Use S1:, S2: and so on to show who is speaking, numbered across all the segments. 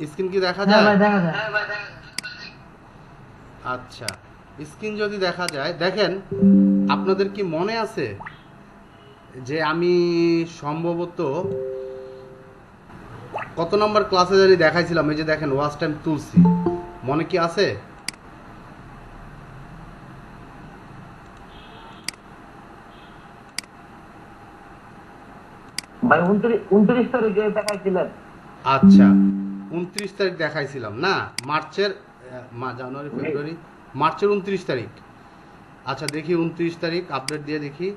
S1: Screen কি দেখা
S2: হ্যাঁ ভাই
S1: যায়।
S2: দেখা যায়।
S1: আচ্ছা স্ক্রিন যদি দেখা যায় দেখেন আপনাদের কি মনে আছে যে আমি সম্ভবত কত নম্বর ক্লাসে জানি দেখাইছিলাম এই যে দেখেন ওয়াচ টাইম তুলছি মনে কি আছে?
S3: ভাই উনত্রিশ তারিখে দেখাইছিলেন।
S1: আচ্ছা। উনত্রিশ তারিখ দেখাইছিলাম, না? মার্চের জানুয়ারি, ফেব্রুয়ারি, মার্চের উনত্রিশ তারিখ। আচ্ছা দেখি উনত্রিশ তারিখ আপডেট দিয়ে দেখি।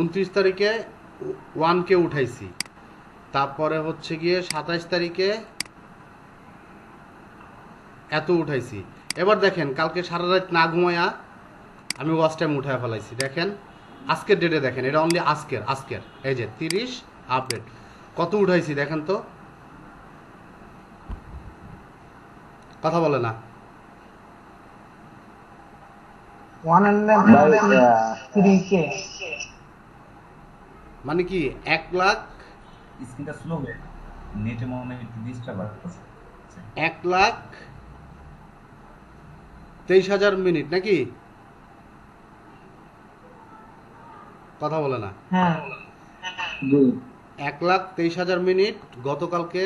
S1: উনত্রিশ তারিখে ওয়ান কে উঠাইছি। তারপরে হচ্ছে গিয়ে সাতাইশ তারিখে এত উঠাইছি। এবার দেখেন, কালকে সারা রাত না ঘুমায়া আমি ওয়াচ টাইম উঠায় ফেলাইছি। দেখেন, আজকের ডেটে দেখেন, এটা অনলি আজকের আজকের। এই যে, তিরিশ আপডেট কত উঠাইছি, দেখেন তো? কথা বলে না।
S2: কে
S1: মানে কি এক লাখ?
S4: স্ক্রিনটা স্লো হয়ে নেটে মনে হয় একটু ডিস্টার্ব আছে
S1: এক লাখ তেইশ হাজার মিনিট নাকি? কথা বলে না।
S2: হ্যাঁ।
S1: এক লাখ তেইশ হাজার মিনিট গতকালকে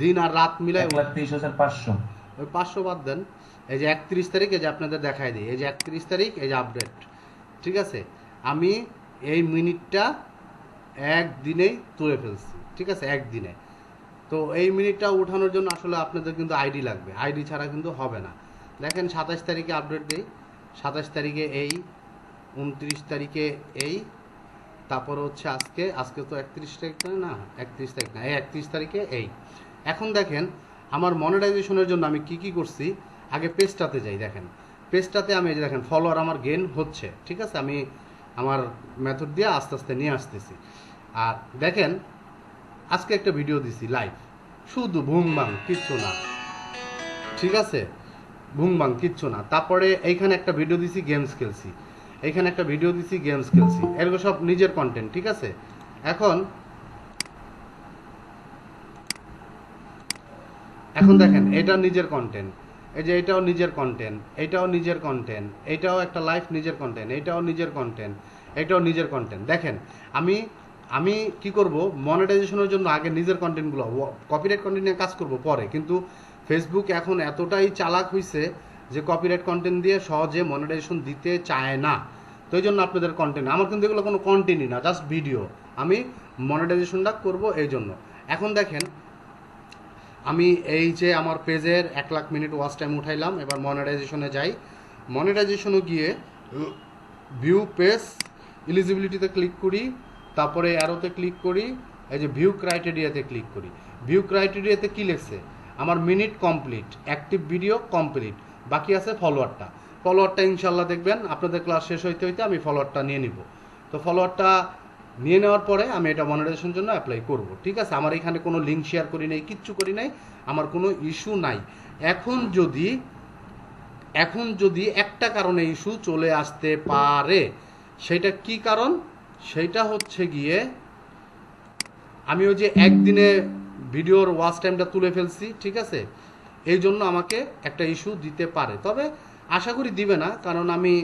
S1: দিন আর রাত মিলাই
S4: এক লাখ তেইশ হাজার পাঁচশো।
S1: ওই পাঁচশো বাদ দেন। এই যে একত্রিশ তারিখ, এই যে আপনাদের দেখাই দিই। এই যে একত্রিশ তারিখ, এই যে আপডেট ঠিক আছে? আমি এই মিনিটটা একদিনেই তুলে ফেলছি। ঠিক আছে? একদিনে। তো এই মিনিটটা উঠানোর জন্য আসলে আপনাদের কিন্তু আইডি লাগবে। আইডি ছাড়া কিন্তু হবে না। দেখেন, সাতাশ তারিখে আপডেট দিই। সাতাশ তারিখে এই, উনত্রিশ তারিখে এই, তারপর হচ্ছে আজকে। আজকে তো একত্রিশ তারিখ না? একত্রিশ তারিখ না। এই একত্রিশ তারিখে এই। এখন দেখেন আমার মনিটাইজেশনের জন্য আমি কি কি করছি, আগে পেজটাতে যাই, দেখেন। পেজটাতে আমি এই যে দেখেন ফলোয়ার আমার গেন হচ্ছে, ঠিক আছে? আমি আমার মেথড দিয়ে আস্তে আস্তে নিয়ে আসতেছি। আর দেখেন, আজকে একটা ভিডিও দিছি লাইভ শুধু ভুং বাং কিচ্ছু না। ঠিক আছে? ভুং বাং কিচ্ছু না। তারপরে এইখানে একটা ভিডিও দিছি গেমস খেলছি। এইখানে একটা ভিডিও দিছি গেমস খেলছি। এগুলো সব নিজের কন্টেন্ট ঠিক আছে? এখন এখন দেখেন এটা নিজের কন্টেন্ট এই যে এটাও নিজের কন্টেন্ট এটাও নিজের কন্টেন্ট এটাও একটা লাইফ নিজের কন্টেন্ট এটাও নিজের কন্টেন্ট এটাও নিজের কন্টেন্ট দেখেন আমি আমি কি করব? মনিটাইজেশনের জন্য আগে নিজের কন্টেন্টগুলো কপিরাইট কন্টেন্ট নিয়ে কাজ করব পরে। কিন্তু ফেসবুক এখন এতটাই চালাক হয়েছে যে কপিরাইট কন্টেন্ট দিয়ে সহজে মনিটাইজেশন দিতে চায় না। তো এই জন্য আপনাদের কন্টেন্ট আমার কিন্তু এগুলো কোনো কন্টেন্টই না জাস্ট ভিডিও আমি মনিটাইজেশনটা করব এই জন্য। এখন দেখেন আমি এই যে আমার পেজের এক লাখ মিনিট ওয়াচ টাইম উঠাইলাম, এবার মনিটাইজেশনে যাই। মনিটাইজেশনে গিয়ে ভিউ পেজ এলিজিবিলিটিতে ক্লিক করি, তারপরে অ্যারোতে ক্লিক করি, এই যে ভিউ ক্রাইটেরিয়াতে ক্লিক করি। ভিউ ক্রাইটেরিয়াতে কী লিখছে? আমার minute complete active video complete বাকি আছে ফলোয়ারটা ফলোয়ারটা ইনশাল্লাহ দেখবেন, আপনাদের ক্লাস শেষ হইতে হইতে আমি ফলোয়ারটা নিয়ে নিব। তো ফলোয়ারটা নিয়ে নেওয়ার পরে আমি এটা মনিটাইজেশনের জন্য অ্যাপ্লাই করব। ঠিক আছে? আমার এখানে কোনো লিঙ্ক শেয়ার করি নাই, কিচ্ছু করি নাই, আমার কোনো ইস্যু নাই। এখন যদি এখন যদি একটা কারণে ইস্যু চলে আসতে পারে, সেটা কি কারণ? সেটা হচ্ছে গিয়ে, আমি ওই যে একদিনে ভিডিওর ওয়াচ টাইমটা তুলে ফেলছি, ঠিক আছে? এই জন্য আমাকে একটা ইস্যু দিতে পারে। তবে আশা করি দিবে না, কারণ আমি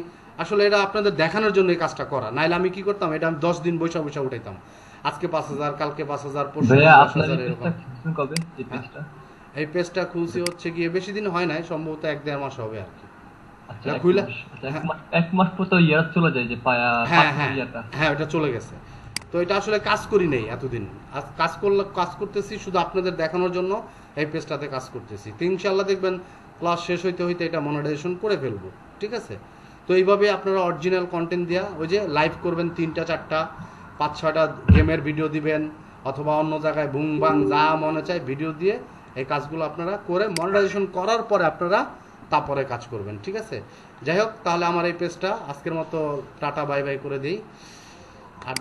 S1: আসলে এটা আপনাদের দেখানোর জন্য এই কাজটা করা। নাইলে আমি কি করতাম? এটা আমি দশ দিন বৈশা বৈশা উঠাইতাম। আজকে পাঁচ হাজার কালকে পাঁচ হাজার পরশু দশ হাজার
S5: এই
S1: এরকম।
S5: পেজটা এই
S1: খুলছি হচ্ছে গিয়ে বেশি দিন হয় নাই সম্ভবত এক দেড় মাস হবে আর কি।
S5: আচ্ছা
S1: এটা
S5: এক মাস। আচ্ছা, এক মাস পর তো ইয়ার চলে যায় যে পায়া
S1: হ্যাঁ হ্যাঁ। হ্যাঁ ওটা চলে গেছে। তো এটা আসলে কাজ করি নেই এতদিন। আজ কাজ করলে কাজ করতেছি শুধু আপনাদের দেখানোর জন্য এই পেজটাতে কাজ করতেছি। তো ইনশাল্লাহ দেখবেন ক্লাস শেষ হইতে হইতে এটা মনিটাইজেশন করে ফেলব। ঠিক আছে? তো এইভাবে আপনারা অরিজিনাল কন্টেন্ট দেওয়া ওই যে লাইভ করবেন তিনটা চারটা পাঁচ ছটা গেমের ভিডিও দিবেন অথবা অন্য জায়গায় বুং বাং যা মনে চায় ভিডিও দিয়ে এই কাজগুলো আপনারা করে মনিটাইজেশন করার পরে আপনারা তারপরে কাজ করবেন ঠিক আছে? যাই হোক তাহলে আমার এই পেজটা আজকের মতো টাটা বাই বাই করে দিই। আর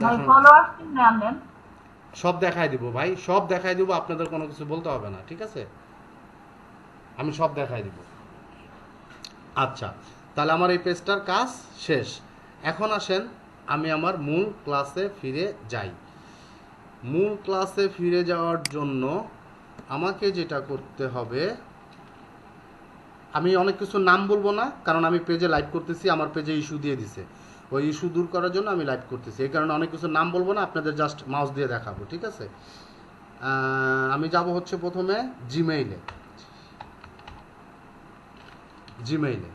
S1: সব দেখাই দিব ভাই সব দেখাই দিব আপনাদের কোনো কিছু বলতে হবে না ঠিক আছে? আমি সব দেখাই দিব। আচ্ছা তাহলে আমার এই পেজটার কাজ শেষ। এখন আসেন আমি আমার মূল ক্লাসে ফিরে যাই। মূল ক্লাসে ফিরে যাওয়ার জন্য আমাকে যেটা করতে হবে, আমি অনেক কিছু নাম বলব না, কারণ আমি পেজে লাইভ করতেছি, আমার পেজে ইস্যু দিয়ে দিছে। ওই ইস্যু দূর করার জন্য আমি লাইভ করতেছি। এই কারণে অনেক কিছু নাম বলব না, আপনাদের জাস্ট মাউস দিয়ে দেখাবো, ঠিক আছে? আমি যাব হচ্ছে প্রথমে জিমেইলে জিমেইলে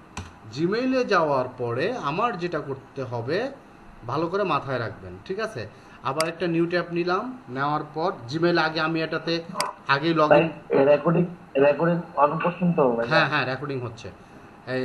S1: জিমেইলে যাওয়ার পরে আমার যেটা করতে হবে ভালো করে মাথায় রাখবেন ঠিক আছে? আবার একটা নিউ ট্যাব নিলাম নেওয়ার পর জিমেইল আগে আমি এটাতে আগে log in
S3: recording recording on করছেন তো?
S1: হ্যাঁ হ্যাঁ রেকর্ডিং হচ্ছে। এই